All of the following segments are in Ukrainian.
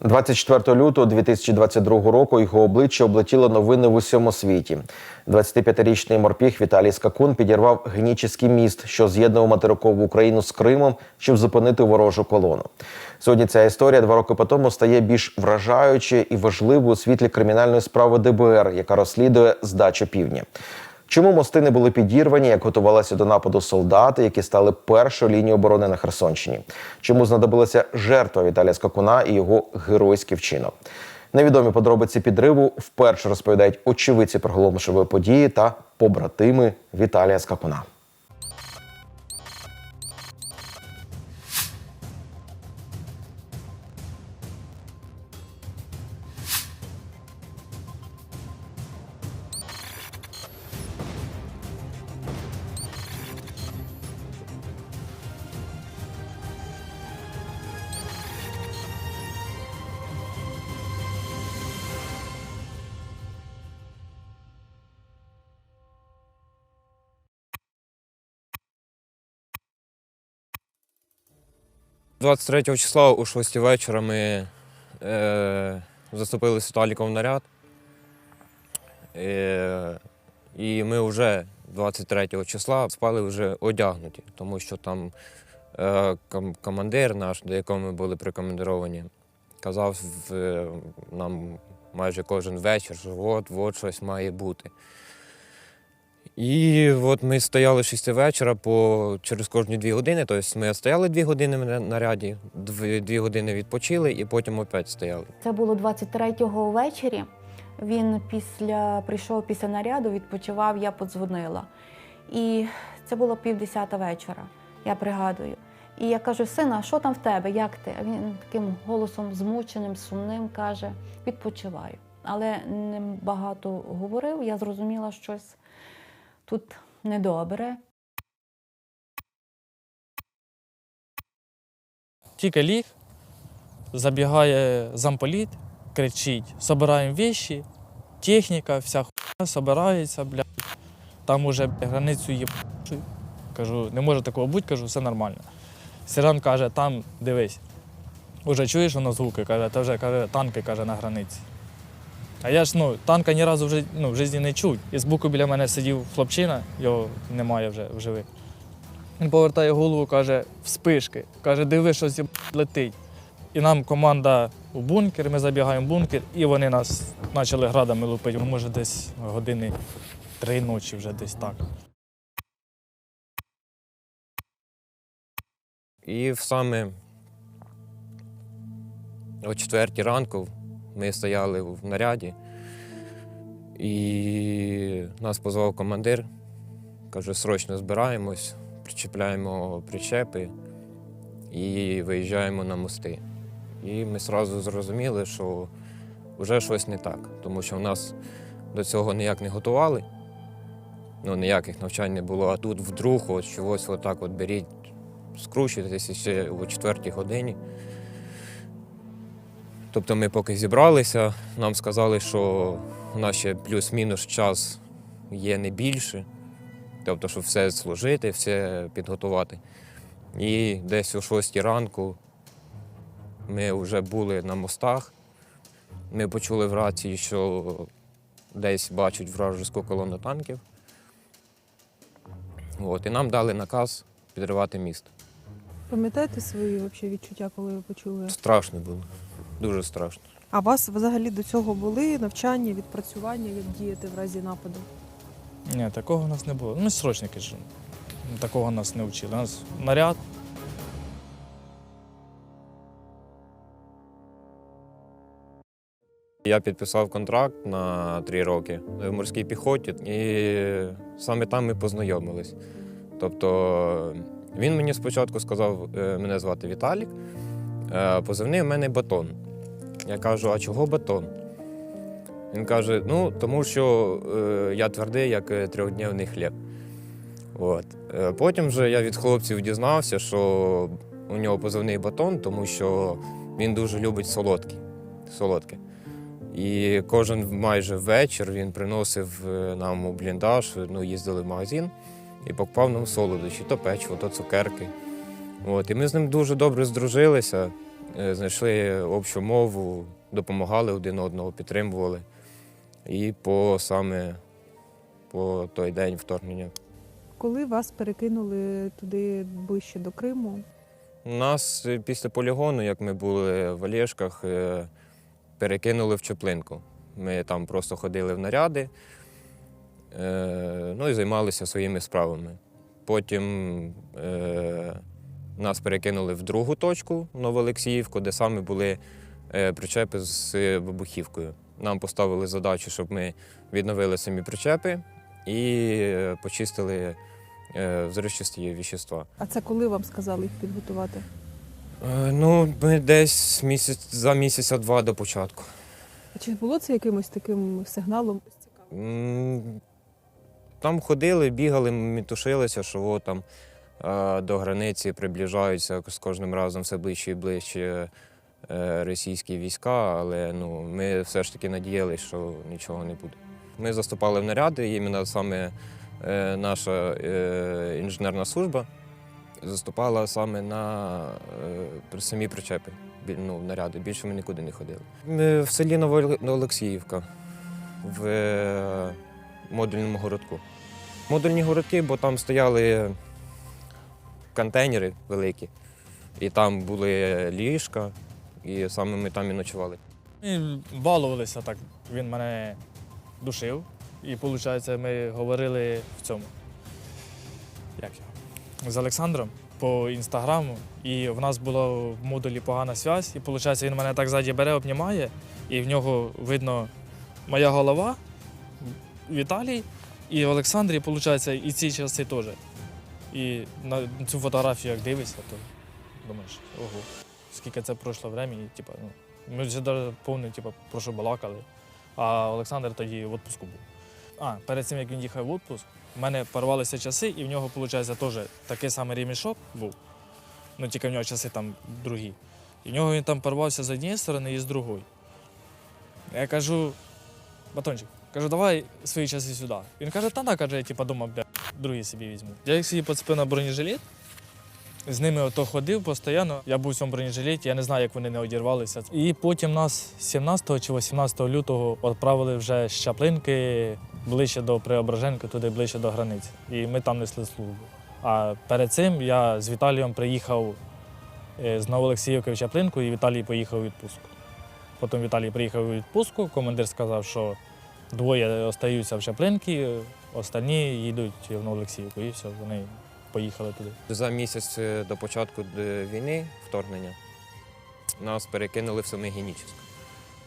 24 лютого 2022 року його обличчя облетіло новини в усьому світі. 25-річний морпіг Віталій Скакун підірвав геніческий міст, що з'єднував материкову Україну з Кримом, щоб зупинити ворожу колону. Сьогодні ця історія два роки по тому стає більш вражаючою і важливою у світлі кримінальної справи ДБР, яка розслідує здачу півдня. Чому мости не були підірвані, як готувалися до нападу солдати, які стали першою лінією оборони на Херсонщині? Чому знадобилася жертва Віталія Скакуна і його геройський вчинок? Невідомі подробиці підриву вперше розповідають очевидці приголомшливої події та побратими Віталія Скакуна. – 23 числа о 6 вечора ми е, заступили в наряд. Е, і ми вже 23 числа спали вже одягнуті, тому що там е, ком- командир наш, до якого ми були прикомандировані, казав в- нам майже кожен вечір, що от, от щось має бути. І от ми стояли 6 вечора по, через кожні дві години. Тобто ми стояли дві години на наряді, дві, дві години відпочили і потім опять стояли. Це було 23-го ввечері. Він після прийшов після наряду, відпочивав, я подзвонила. І це було півдесята вечора, я пригадую. І я кажу: сина, що там в тебе? Як ти? А він таким голосом змученим, сумним каже: відпочиваю. Але не багато говорив, я зрозуміла, щось тут недобре. Тільки ліг, забігає замполіт, кричить: собираємо вещи, техніка, вся хуйня собирається, блядь. Там уже границю є. Кажу, не може такого бути, кажу, все нормально. Сержант каже, там дивись. Уже чуєш воно звуки, каже, та вже каже, танки каже, на границі. А я ж ну, танка ні разу в житті, ну, в житті не чув. І збоку біля мене сидів хлопчина, його немає вже в живих. Він повертає голову, каже, вспишки. Каже, диви, щось летить. І нам команда у бункер, ми забігаємо в бункер, і вони нас почали градами лупити. Може, десь години три ночі вже десь так. І в саме о четвертій ранку ми стояли в наряді, і нас позвав командир, каже, срочно збираємось, причепляємо причепи і виїжджаємо на мости. І ми одразу зрозуміли, що вже щось не так, тому що в нас до цього ніяк не готували. Ну, ніяких навчань не було, а тут вдруг от чогось отак от беріть скручуєтеся ще о четвертій годині. Тобто ми поки зібралися, нам сказали, що у нас ще плюс-мінус час є не більше. Тобто, щоб все служити, все підготувати. І десь о 6 ранку ми вже були на мостах. Ми почули в рації, що десь бачать вражеську колону танків. От, і нам дали наказ підривати міст. Пам'ятаєте свої відчуття, коли ви почули? Страшно було, дуже страшно. А вас взагалі до цього були навчання, відпрацювання, як діяти в разі нападу? Ні, такого у нас не було. Ну, срочники ж такого нас не вчили. У нас наряд, Я підписав контракт на три роки в морській піхоті, і саме там ми познайомились. Тобто він мені спочатку сказав, е, мене звати Віталік, е, позивний у мене батон. Я кажу, а чого батон? Він каже: ну, тому що е, я твердий, як е, трьохдневний хліб. От. Е, Потім же я від хлопців дізнався, що у нього позивний батон, тому що він дуже любить солодкі. солодке. І кожен майже вечір він приносив е, нам у бліндаж, ну, їздили в магазин і покупав нам солодощі, то печиво, то цукерки. От, і ми з ним дуже добре здружилися. Е, знайшли общу мову, допомагали один одного, підтримували. І по саме по той день вторгнення. Коли вас перекинули туди ближче до Криму, Нас е, після полігону, як ми були в Олєшках, е, перекинули в Чеплинку. Ми там просто ходили в наряди, ну і займалися своїми справами. Потім нас перекинули в другу точку Новоолексіївку, де саме були е, причепи з вибухівкою. Нам поставили задачу, щоб ми відновили самі причепи і е, почистили е, взривчасті віщества. а це коли вам сказали їх підготувати? Е, Ну, ми десь місяць за місяця два до початку. А Чи було це якимось таким сигналом? Там ходили, бігали, мітушилися, що о, там е, до границі приближаються з кожним разом все ближче і ближче е, російські війська, але ну, ми все ж таки надіялися, що нічого не буде. Ми заступали в наряди, іменно саме е, наша е, інженерна служба заступала саме на самі причепи, ну, наряди. Більше ми нікуди не ходили. Ми в селі Новоол- Новоолексіївка в модульному городку. Модульні городки, бо там стояли контейнери великі, і там були ліжка, і саме ми там і ночували. Ми балувалися так. Він мене душив. І виходить, ми говорили в цьому. Як його? З Олександром по інстаграму. І в нас була в модулі погана зв'язь. І виходить, він мене так ззаді бере, обнімає, і в нього видно моя голова, Віталій, і в Олександрі, виходить, і ці часи теж. І на цю фотографію, як дивишся, то думаєш, ого, скільки це пройшло время, і типа, ну, ми вже навіть повний, типу, про що балакали. А Олександр тоді в відпуску був. А, перед цим як він їхав в відпуск, в мене порвалися часи, і в нього, виходить, теж такий самий ремішок був. Ну, тільки в нього часи там другі. І в нього він там порвався з однієї сторони і з другої. Я кажу, батончик, кажу, давай свої часи сюди. Він каже, та на, каже, я типа дома, бля, другі собі візьму. Я їх собі поцепив на бронежилет, з ними ото ходив постійно. Я був у цьому бронежилеті, я не знаю, як вони не одірвалися. І потім нас 17 чи 18 лютого відправили вже з Чаплинки ближче до Преображенки, туди ближче до границі. І ми там несли службу. А перед цим я з Віталієм приїхав е, з Новоолексіївки в Чаплинку, і Віталій поїхав у відпустку. Потім Віталій приїхав у відпустку, командир сказав, що двоє остаються в Чаплинці, останні їдуть в Новоолексіївку. І все, вони поїхали туди. За місяць е, до початку е, війни, вторгнення, нас перекинули в саме Генічеськ.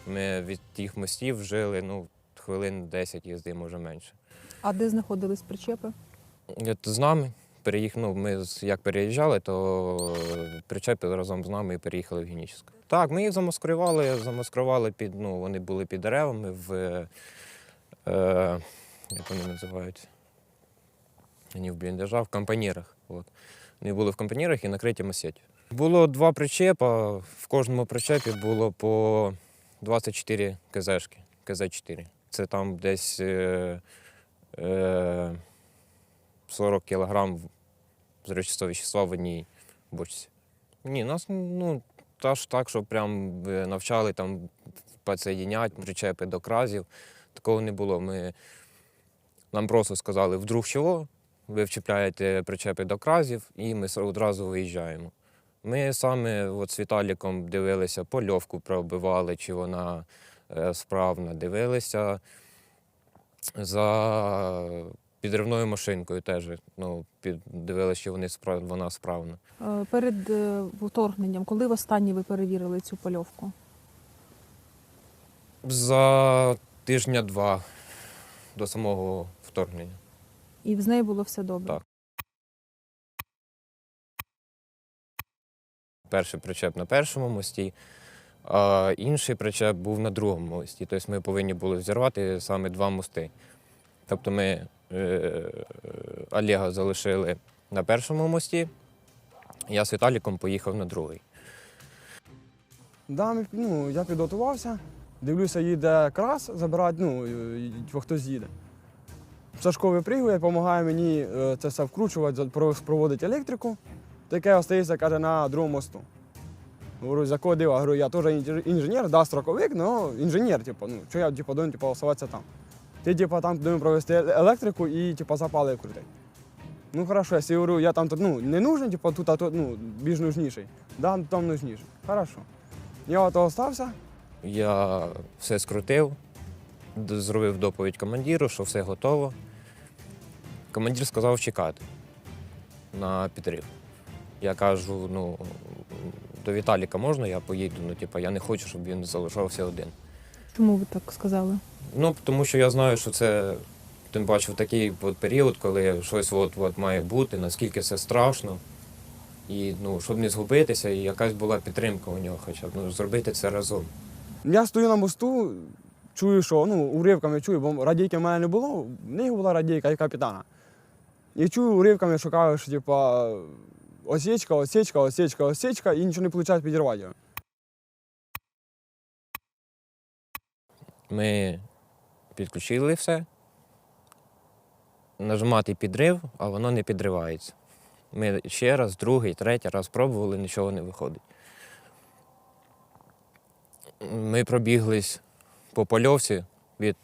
Ми від тих мостів жили ну, хвилин 10 їзди, може менше. А де знаходились причепи? З нами переїх... ну, ми як переїжджали, то е, причепи разом з нами і переїхали в Генічеськ. Так, ми їх замаскували, замаскували під, ну, вони були під деревами в, е, е, як вони називаються? Вони в бліндажах, в компанірах. От. Вони були в компанірах і накриті масетю. Було два причепа, в кожному причепі було по 24 КЗшки, КЗ-4. Це там десь е, е, 40 кілограм зречистого вещества в одній бочці. Ні, нас ну, та ж так, що прям е, навчали там підсоєдняти причепи до кразів. Такого не було. Ми, нам просто сказали, вдруг чого, ви вчіпляєте причепи до кразів, і ми одразу виїжджаємо. Ми саме от з Віталіком дивилися, польовку пробивали, чи вона е, справна, дивилися за підривною машинкою теж. Ну, дивилися, чи вони справ, вона справна. Е, Перед е, вторгненням, коли востаннє ви перевірили цю польовку? За тижня-два до самого вторгнення. І з нею було все добре. Так. Перший причеп на першому мості, а інший причеп був на другому мості. Тобто ми повинні були взірвати саме два мости. Тобто ми е, Олега залишили на першому мості, я з Віталіком поїхав на другий. Да, ну, я підготувався, дивлюся, їде крас, забирати, ну, і хтось їде. Сашко випригує, допомагає мені е, це все вкручувати, за- проводить електрику, таке остається, каже, на другому мосту. Говорю, з якого дива? Говорю, я теж інженер, да, строковик, але інженер, типу, ну, що я типу, должен типу, оставатися там. Ти типу, там повинен провести е- електрику і типу, запали крутити. Ну хорошо, я говорю, я там ну, не нужен, типу, тут, а тут ну, більш нужніший. Да, там нужніший. Хорошо. Я ото остався. Я все скрутив, зробив доповідь командиру, що все готово. Командир сказав чекати на підрив. Я кажу, ну, до Віталіка можна, я поїду. Ну, типу, я не хочу, щоб він залишався один. Чому ви так сказали? Ну, тому що я знаю, що це тим паче в такий от період, коли щось от, от має бути, наскільки це страшно. І ну, щоб не згубитися, і якась була підтримка у нього, хоча б ну, зробити це разом. Я стою на мосту, чую, що ну, уривками чую, бо радійки в мене не було, в них була радійка і капітана. І чую уривками, що кажуть, що типа осічка, осічка, осічка, осічка, і нічого не виходить підірвати. Ми підключили все. Нажимати підрив, а воно не підривається. Ми ще раз, другий, третій раз пробували, нічого не виходить. Ми пробіглись по польовці від,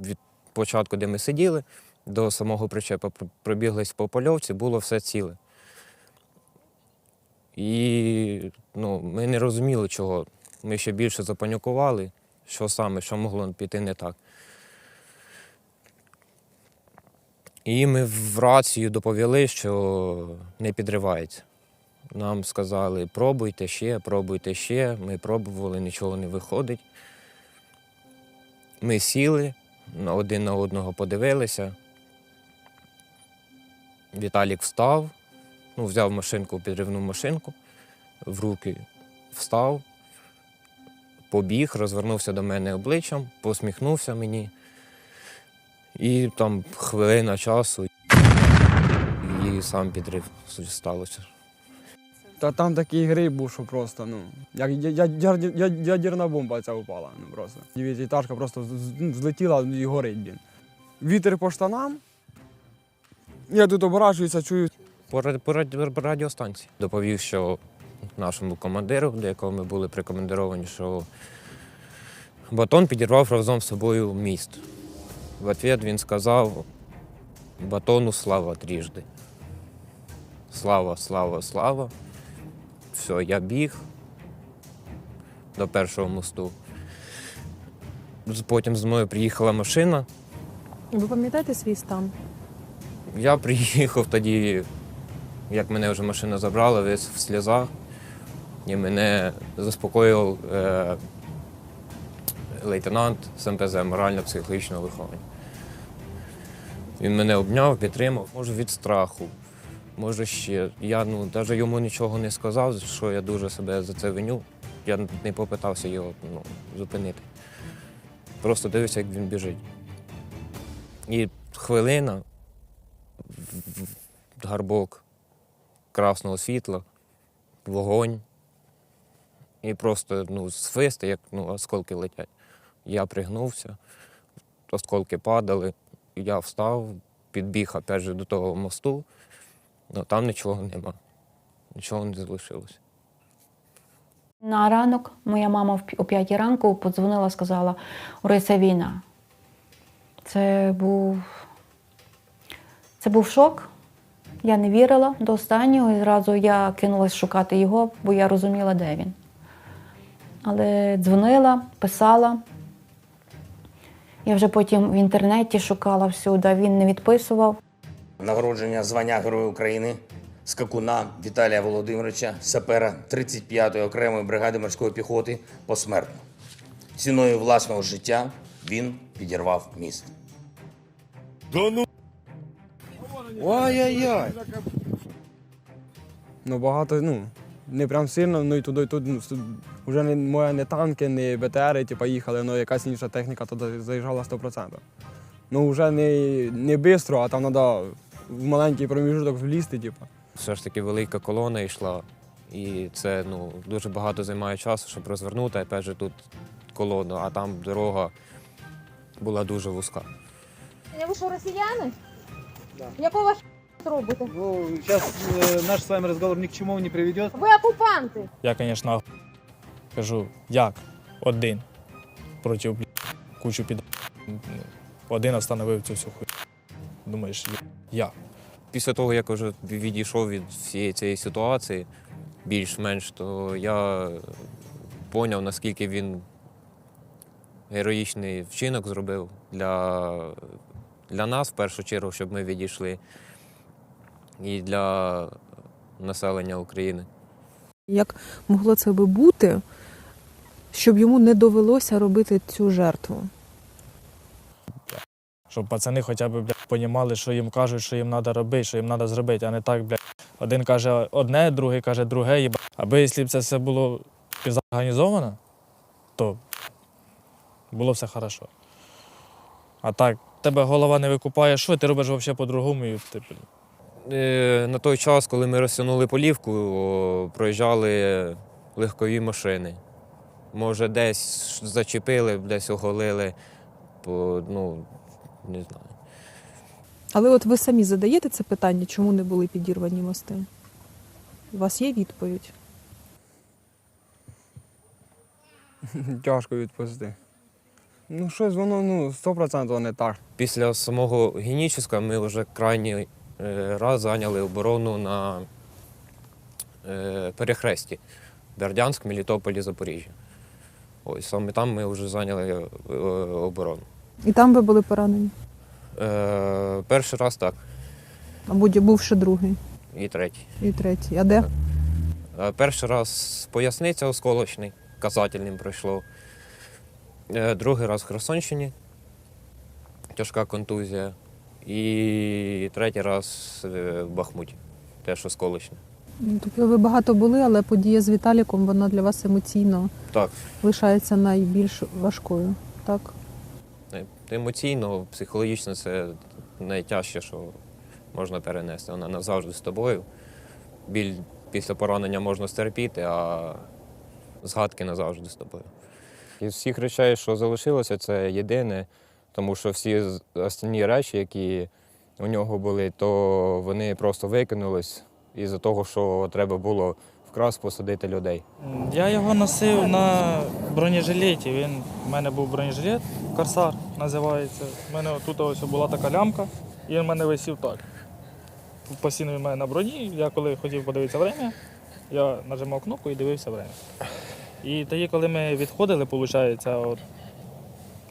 від початку, де ми сиділи, до самого причепа. Пробіглись по польовці, було все ціле. І ну, ми не розуміли, чого. Ми ще більше запанікували, що саме, що могло піти не так. І ми в рацію доповіли, що не підривається. Нам сказали, пробуйте ще, пробуйте ще. Ми пробували, нічого не виходить. Ми сіли, один на одного подивилися. Віталік встав, ну, взяв машинку, підривну машинку в руки, встав, побіг, розвернувся до мене обличчям, посміхнувся мені. І там хвилина часу, і сам підрив сталося. Та там такий гриб був, що просто, ну, як ядерна бомба ця упала. Ну, просто. Дев'ятиэтажка просто ну, злетіла і горить, блін. Вітер по штанам. Я тут оборачуюся, чую, По, по, по радіостанції доповів, що нашому командиру, до якого ми були прикомандировані, що батон підірвав разом з собою міст. В відповідь він сказав батону слава тріжди. Слава, слава, слава. Все, я біг до першого мосту. Потім з мною приїхала машина. Ви пам'ятаєте свій стан? Я приїхав тоді, як мене вже машина забрала, весь в сльозах. І мене заспокоїв е, лейтенант з МПЗ морально-психологічного виховання. Він мене обняв, підтримав, може від страху, може ще. Я ну, навіть йому нічого не сказав, що я дуже себе за це виню. Я не попитався його ну, зупинити. Просто дивився, як він біжить. І хвилина, гарбок красного світла, вогонь. І просто ну, свист, як ну, осколки летять. Я пригнувся, осколки падали, я встав, підбіг опять же, до того мосту, але там нічого нема. Нічого не залишилося. На ранок моя мама о 5 ранку подзвонила, сказала: Орися війна. Це був, це був шок. Я не вірила до останнього, і зразу я кинулася шукати його, бо я розуміла, де він. Але дзвонила, писала. Я вже потім в інтернеті шукала всюди, він не відписував. Нагородження звання Героя України скакуна Віталія Володимировича, сапера 35-ї окремої бригади морської піхоти посмертно. Ціною власного життя він підірвав міст. ну багато, ну, не прям сильно, ну і туди, і туди. Ну, вже не, моя не танки, не БТРи, типу, їхали, але якась інша техніка туди заїжджала 100%. Ну, вже не, не швидко, а там треба в маленький проміжуток влізти, типу. Все ж таки велика колона йшла, і це ну, дуже багато займає часу, щоб розвернути. Опять же, тут колону, а там дорога була дуже вузька. Ви що, росіяни? Якого х робите? Ну, сейчас наш с вами разговор ни к чему не приведет. Ви окупанти. Я, звісно, Кажу, як? Один. Проти блядь, кучу під. Один остановив цю всю хуйню. Думаєш, як? Після того, як вже відійшов від всієї цієї ситуації, більш-менш, то я зрозумів, наскільки він героїчний вчинок зробив для, для нас, в першу чергу, щоб ми відійшли, і для населення України. Як могло це би бути, щоб йому не довелося робити цю жертву? Щоб пацани хоча б понімали, що їм кажуть, що їм треба робити, що їм треба зробити, а не так, блядь. Один каже одне, другий каже друге, їба. Аби якщо б це все було організовано, то було все хорошо. А так, тебе голова не викупає, що ти робиш взагалі по-другому, і ти, Е, На той час, коли ми розтягнули полівку, проїжджали легкові машини. Може, десь зачепили, десь оголили, ну, не знаю. Але от ви самі задаєте це питання, чому не були підірвані мости? У вас є відповідь? Тяжко відповісти. Ну, щось воно ну, 100% не так. Після самого Геніческа ми вже крайній е, раз зайняли оборону на е, перехресті Бердянськ, Мелітополі, Запоріжжя. Ось саме там ми вже зайняли е, оборону. І там ви були поранені? Е, перший раз так, Або був ще другий і третій. і третій. А де? Е, Перший раз поясниця осколочний, казательним пройшло. Е, Другий раз в Херсонщині, тяжка контузія. І третій раз е, в Бахмуті, теж осколочний. Ну, Тобто ви багато були, але подія з Віталіком вона для вас емоційно Так, лишається найбільш важкою. Так? Емоційно, психологічно це найтяжче, що можна перенести. Вона назавжди з тобою. Біль після поранення можна стерпіти, а згадки назавжди з тобою. Із всіх речей, що залишилося, це єдине, тому що всі останні речі, які у нього були, то вони просто викинулись із-за того, що треба було вкрас посадити людей. Я його носив на бронежилеті. Він, у мене був бронежилет, корсар називається. У мене тут ось була така лямка, і він в мене висів так. Постійно він в на броні. Я коли хотів подивитися время, я нажимав кнопку і дивився время. І тоді, коли ми відходили, виходить, от,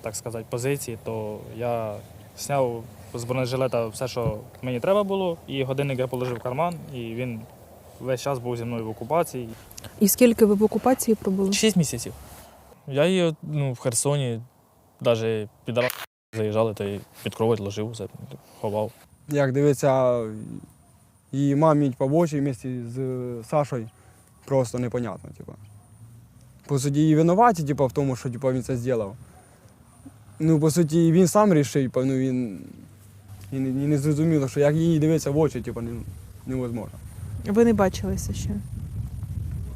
так сказати, позиції, то я зняв з бронежилета все, що мені треба було, і годинник я положив в карман, і він весь час був зі мною в окупації. І скільки ви в окупації пробули? Шість місяців. Я її ну, в Херсоні, навіть під Ра- заїжджали, то й під кровать ложив, все, ховав. Як дивиться її мамі побочі вместе з Сашою, просто непонятно. Типу. По суті, її винуваті типу, в тому, що типу, він це зробив. Ну, по суті, він сам рішив, типу, ну, він і не, і не зрозуміло, що як їй дивитися в очі, типу, не, невозможно. Ви не бачилися ще.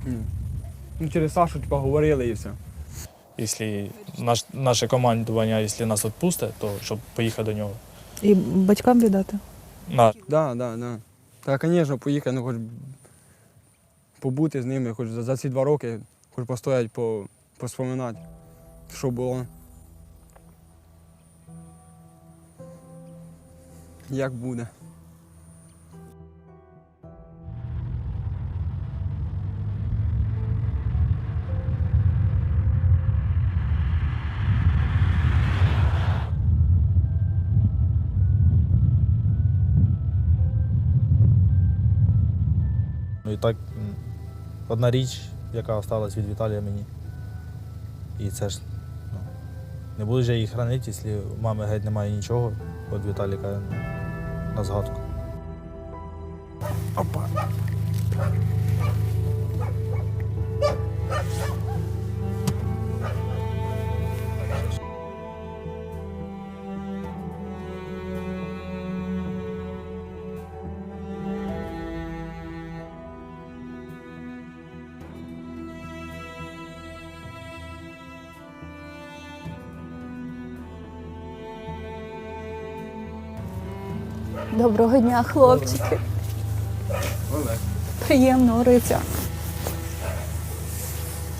Ні. Ну, через Сашу типу, говорили і все. Якщо наш, наше командування, якщо нас відпустить, то щоб поїхати до нього. І батькам віддати? На, Да, да, да. Та, звісно, поїхати, ну хоч побути з ними, хоч за, за ці два роки, хоч постоять, по, поспоминати, що було. Як буде. Так одна річ, яка осталась від Віталія мені. І це ж ну, не буду ж я її хранити, якщо у мами геть немає нічого від Віталіка на згадку. Опа. Доброго дня, хлопчики. Приємного Риця.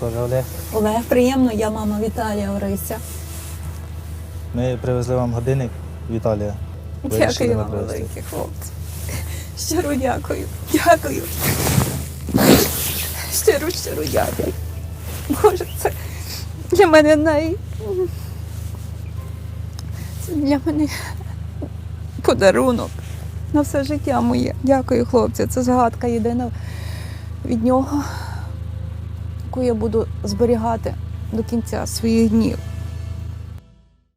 теж Олег. Олег, приємно, я мама Віталія Орися. Ми привезли вам годинник Віталія. Дякую вам велике, хлопці. Щиро дякую. Дякую. Щиро, щиро дякую. Боже, це для мене най. Це для мене подарунок на все життя моє. Дякую, хлопці. Це згадка єдина від нього, яку я буду зберігати до кінця своїх днів.